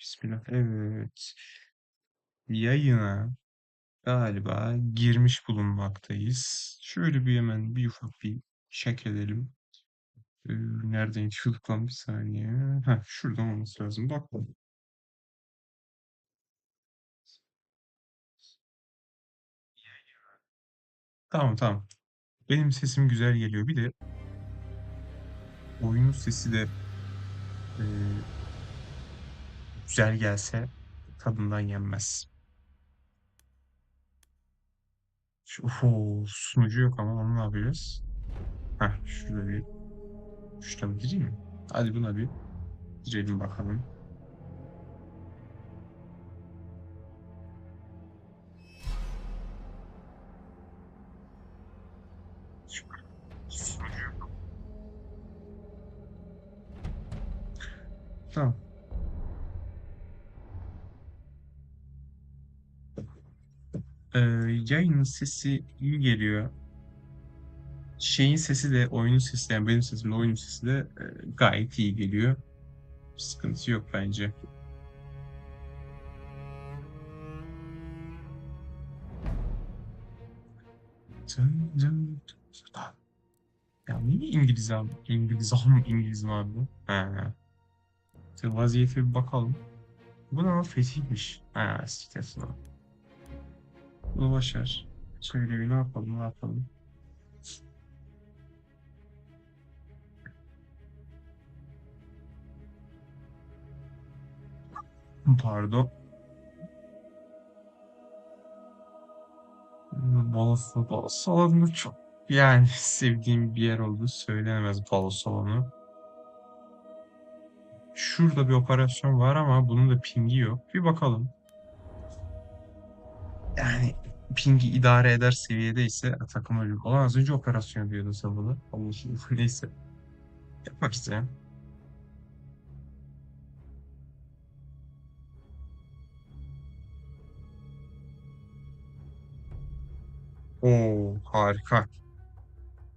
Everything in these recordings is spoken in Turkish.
Bismillah. Evet. Yayına galiba girmiş bulunmaktayız. Şöyle bir hemen bir ufak bir check edelim. Ee, nereden yetişiyorduk lan bir saniye. Heh, şuradan olması lazım. Bak. Tamam tamam. Benim sesim güzel geliyor. Bir de oyunun sesi de e, güzel gelse tadından yenmez. Oho, sunucu yok ama onu ne yapacağız? Heh, şurada bir şurada bir gireyim mi? Hadi buna bir girelim bakalım. Sunucu. Tamam. Ee, yayının sesi iyi geliyor. Şeyin sesi de oyunun sesi yani benim sesim de oyunun sesi de e, gayet iyi geliyor. Sıkıntı yok bence. Ya niye İngiliz abi? İngiliz abi, İngiliz mi abi? Ha. İşte vaziyete bir bakalım. Bu ne lan fetihmiş. Ha, siktir. Bunu başar. Şöyle ne yapalım, ne yapalım. Pardon. Balos, balos salonu çok yani sevdiğim bir yer olduğu söylenemez balos salonu. Şurada bir operasyon var ama bunun da pingi yok. Bir bakalım. Yani pingi idare eder seviyedeyse takım ölüm. Ulan az önce operasyon diyordu sabahı. Allah'ım neyse. Yapmak isteyen. Oo harika.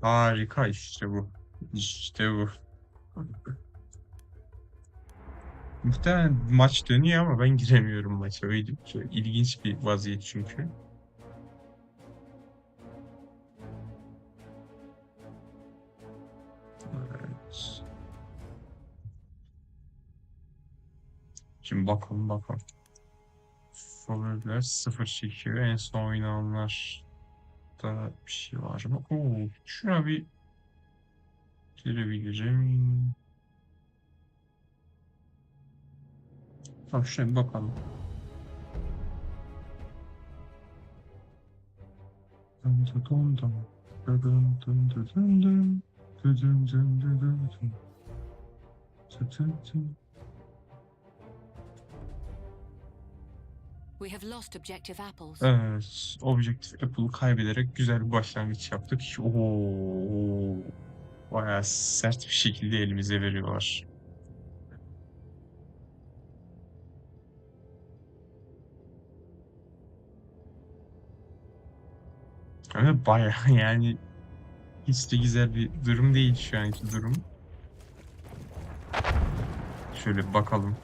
Harika işte bu. İşte bu. Muhtemelen maç dönüyor ama ben giremiyorum maça. Öyle şöyle ilginç bir vaziyet çünkü. Evet. Şimdi bakalım bakalım. Favoriler 0 çekiyor. En son oynananlar da bir şey var mı? Oo, şuna bir girebilirim. Dın dın dın. Dın dın dın dın dın dın. Dın dın dın. We have lost objective apples. Evet, Objective Apple'ı kaybederek güzel bir başlangıç yaptık. Oo, bayağı sert bir şekilde elimize veriyorlar. Ama bayağı yani hiç de güzel bir durum değil şu anki durum. Şöyle bakalım.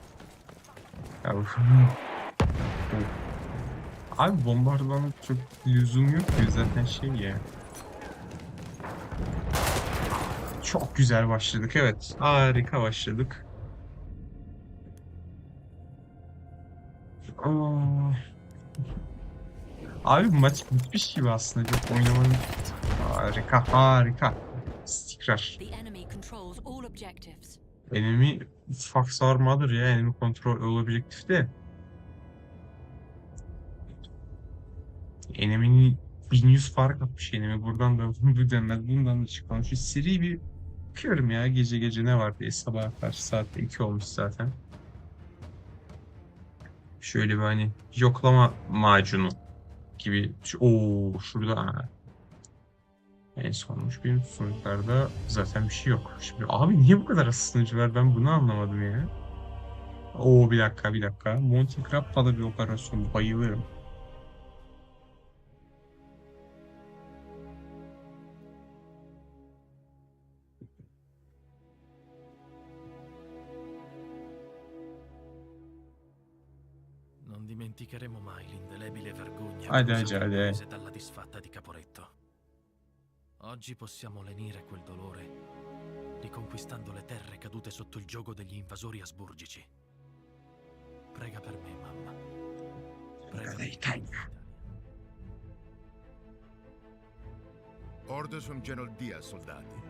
Ya. Abi bombardımana çok lüzum yok ki zaten şey ya. Çok güzel başladık evet. Harika başladık. Aa. Abi maç bitmiş gibi aslında. Çok oynamanın harika harika. İstikrar. Enemy controls all objectives. Enemy Fox Arma'dır ya. Enemy kontrol objektif de. Enemy'nin 1100 fark atmış enemy. Buradan da bu denmez. Bundan da çıkalım. Şu seri bir bakıyorum ya gece gece ne var diye. Sabaha karşı saatte 2 olmuş zaten. Şöyle bir hani yoklama macunu gibi. Oo şurada ha. En sonmuş benim sunucularda zaten bir şey yok. Şimdi abi niye bu kadar az sunucu var ben bunu anlamadım ya. Oo bir dakika bir dakika. Monty Crap'ta da bir operasyon bayılırım. Dimenticheremo mai l'indelebile vergogna hadi, cosa hadi. prese dalla disfatta di Caporetto. Oggi possiamo lenire quel dolore riconquistando le terre cadute sotto il gioco degli invasori asburgici. Prega per me, mamma. Prega per tutta l'Italia. Orders from General Diaz, soldati.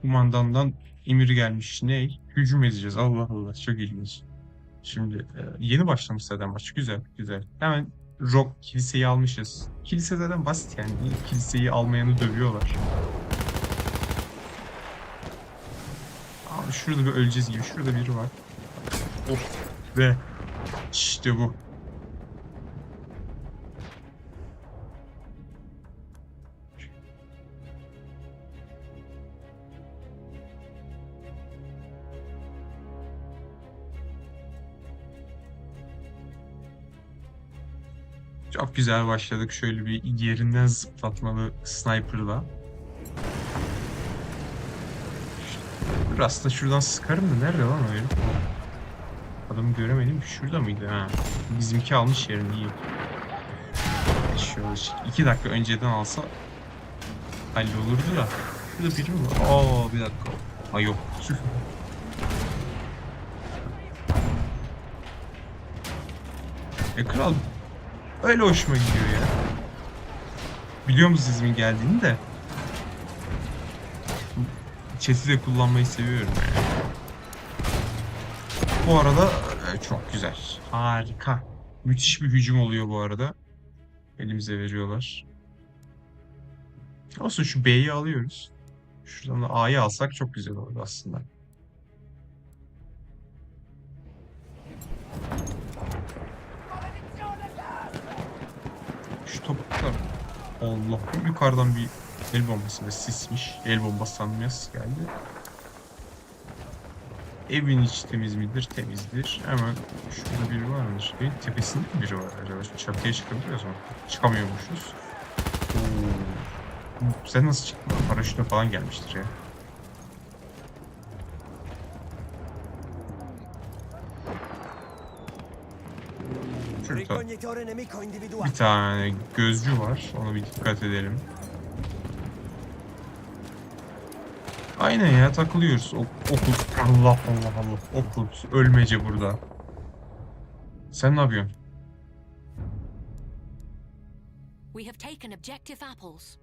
Kumandandan emir gelmiş. Ne? Hücum edeceğiz. Allah Allah. Çok ilginç. Şimdi e, yeni başlamış zaten maç. Güzel, güzel. Hemen Rock kiliseyi almışız. Kilise zaten basit yani. Kiliseyi almayanı dövüyorlar. Abi şurada bir öleceğiz gibi. Şurada biri var. Of ve işte bu. Çok güzel başladık. Şöyle bir yerinden zıplatmalı sniper'la. Aslında şuradan sıkarım da nerede lan herif? Adamı göremedim şurada mıydı ha? Bizimki almış yerini iyi. Şöyle iki dakika önceden alsa hallolurdu da. Şurada biri mi var? Aa bir dakika. Ha yok. E kral öyle hoşuma gidiyor ya. Biliyor musunuz ismin geldiğini de. Chat'i de kullanmayı seviyorum. Bu arada e, çok güzel. Harika. Müthiş bir hücum oluyor bu arada. Elimize veriyorlar. Olsun şu B'yi alıyoruz. Şuradan da A'yı alsak çok güzel olur aslında. Allah. Yukarıdan bir el bombası ve sismiş. El bombası sanmıyoruz geldi. Evin içi temiz midir? Temizdir. Hemen şurada biri var mıdır? Evin tepesinde mi biri var acaba? Çatıya çıkabiliyoruz mu? Çıkamıyormuşuz. Oo. Sen nasıl çıktın? Paraşütle falan gelmiştir ya. Bir tane gözcü var. Ona bir dikkat edelim. Aynen ya takılıyoruz. O, okul. Allah Allah Allah. Okul. Ölmece burada. Sen ne yapıyorsun? We have taken objective apples.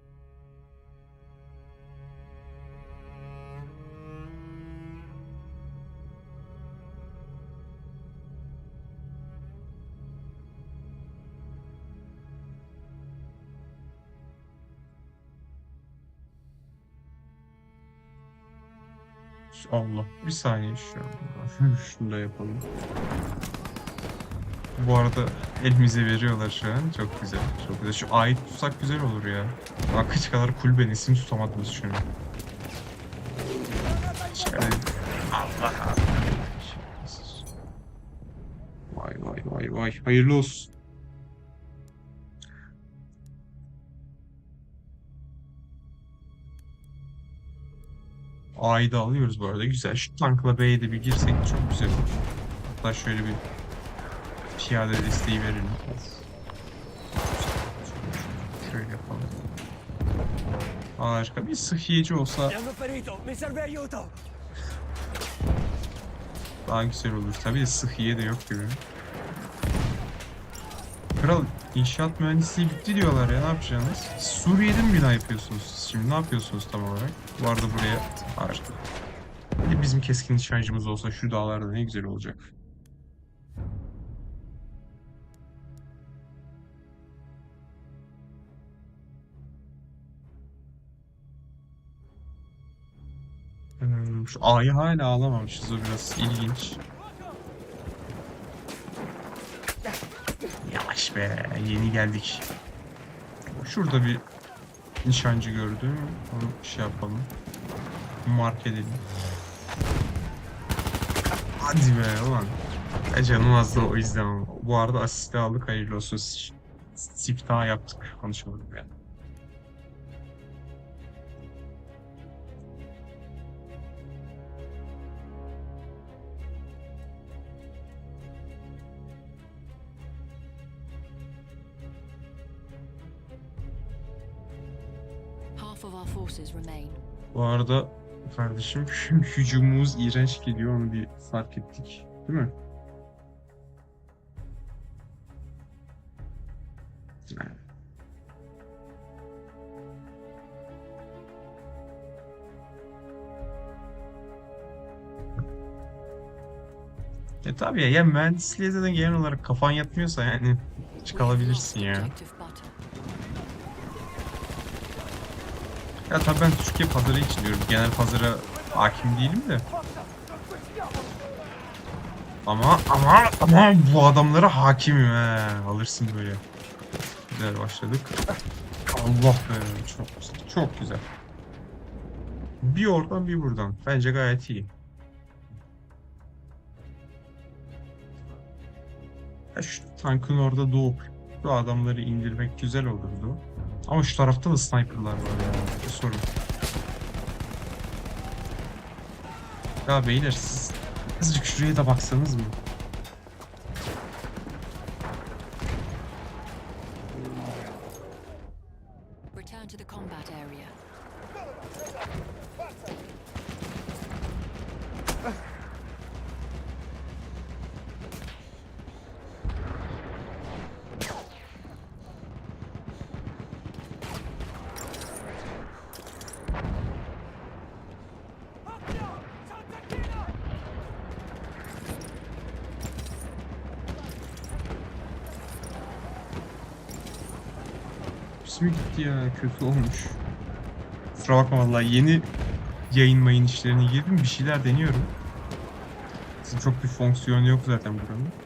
Allah. Bir saniye şu an. Da yapalım. Bu arada elimize veriyorlar şu an. Çok güzel. Çok güzel. Şu ait tutsak güzel olur ya. Akıç kadar kulüben isim tutamadınız şunu. Allah Allah. Vay vay vay vay. Hayırlı olsun. A'yı da alıyoruz bu arada. Güzel. Şu tankla B'ye de bir girsek çok güzel olur. Hatta şöyle bir piyade desteği verelim. Şöyle yapalım. Harika. Bir sıhhiyeci olsa daha güzel olur. Tabii sıhhiye de yok gibi. Kral inşaat mühendisliği bitti diyorlar ya ne yapacaksınız? Suriye'de mi bina yapıyorsunuz şimdi? Ne yapıyorsunuz tam olarak? Bu arada buraya harika. Bir bizim keskin nişancımız olsa şu dağlarda ne güzel olacak. Hmm, şu A'yı hala alamamışız o biraz ilginç. Yavaş be yeni geldik. Şurada bir nişancı gördüm. Onu şey yapalım. Mark edelim. Hadi be ulan. Ya canım az da o yüzden. Bu arada asiste aldık hayırlı olsun. Siftah yaptık. Konuşalım yani. Bu arada kardeşim hücumumuz iğrenç geliyor onu bir fark ettik. Değil mi? E tabi ya, ya mühendisliğe zaten genel olarak kafan yatmıyorsa yani lost ya. objective butter. Ya tabii ben Türkiye pazarı için diyorum. Genel pazara hakim değilim de. Ama ama ama bu adamlara hakimim he. Alırsın böyle. Güzel başladık. Allah be çok. Çok güzel. Bir oradan bir buradan. Bence gayet iyi. Ya şu tankın orada doğup bu adamları indirmek güzel olurdu. Ama şu tarafta da sniperlar var ya. Bu sorun. Ya beyler siz azıcık şuraya da baksanız mı? İsmi gitti ya kötü olmuş. Kusura bakma vallahi yeni yayın mayın işlerine girdim bir şeyler deniyorum. Çok bir fonksiyonu yok zaten buranın.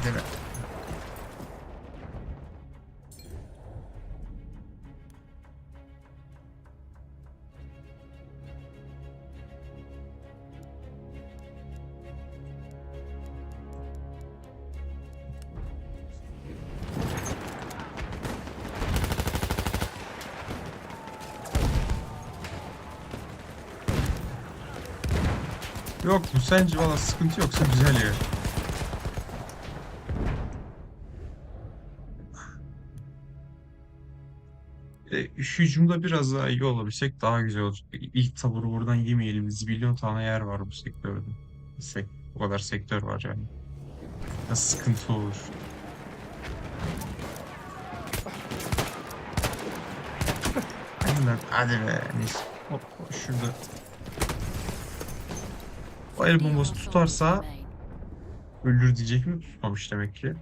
Hadi be. Yok bu sence valla sıkıntı yoksa güzel ya. Hücumda biraz daha iyi olabilsek daha güzel olacak. İlk taburu buradan yemeyelim. Zibilyon tane yer var bu sektörde. Sek o kadar sektör var yani. Ya sıkıntı olur. Hadi lan hadi be. Hop, şurada. O el bombası tutarsa ölür diyecek mi? Tutmamış demek ki.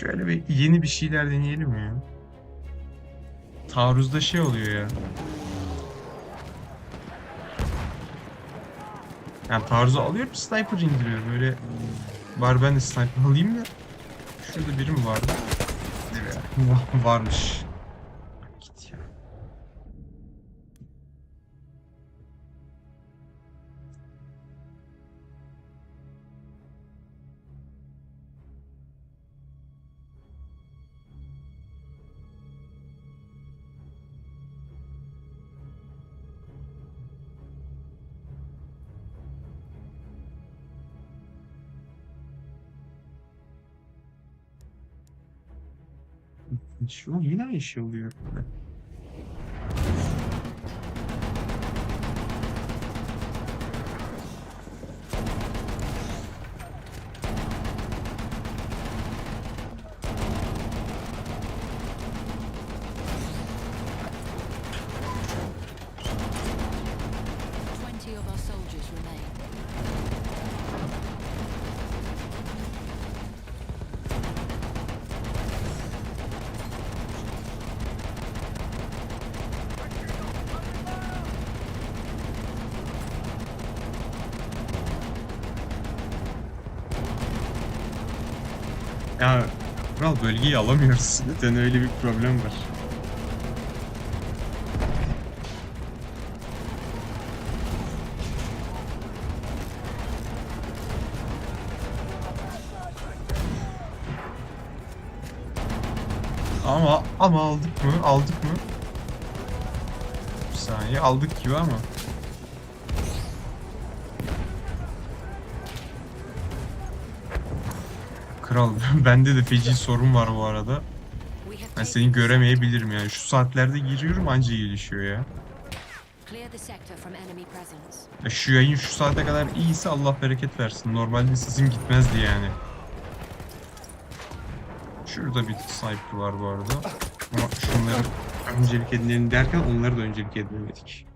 Şöyle bir yeni bir şeyler deneyelim ya. Taarruzda şey oluyor ya. Yani taarruzu alıyorum sniper indiriyorum böyle. Var ben de sniper alayım da. Şurada biri mi vardı? Va- Varmış. An yine aynı şey oluyor. Ya kral bölgeyi alamıyoruz. Zaten öyle bir problem var. Ama ama aldık mı? Aldık mı? Bir saniye aldık gibi ama. Kral bende de feci sorun var bu arada. Ben seni göremeyebilirim yani. Şu saatlerde giriyorum anca gelişiyor ya. Ya Şu yayın şu saate kadar iyiyse Allah bereket versin. Normalde sesim gitmezdi yani. Şurada bir sniper var bu arada. Ama şunları öncelik edinelim derken onları da öncelik edinemedik.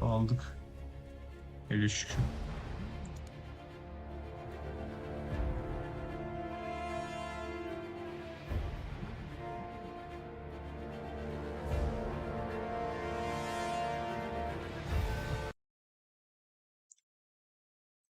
Aldık. Şükür.